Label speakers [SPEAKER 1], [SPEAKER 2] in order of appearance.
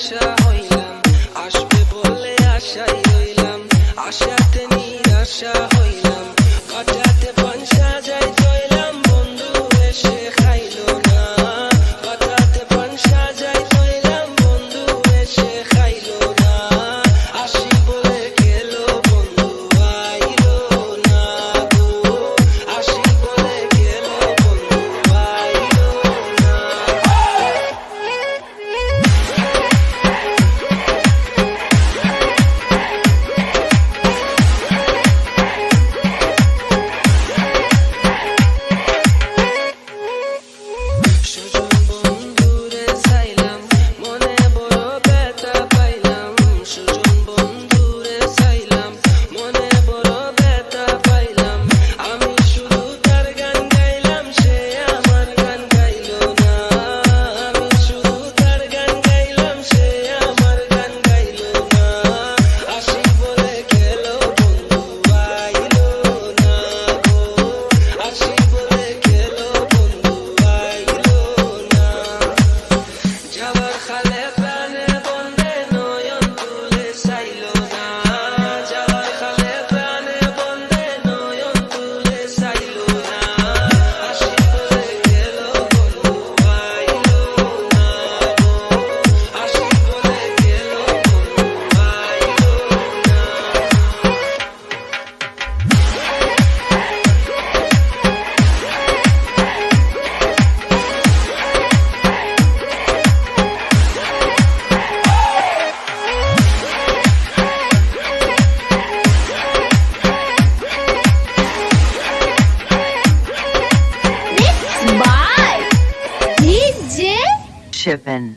[SPEAKER 1] আশা হইলাম আসবে বলে আশাই হইলাম আশাতে নিরাশা
[SPEAKER 2] Chiven.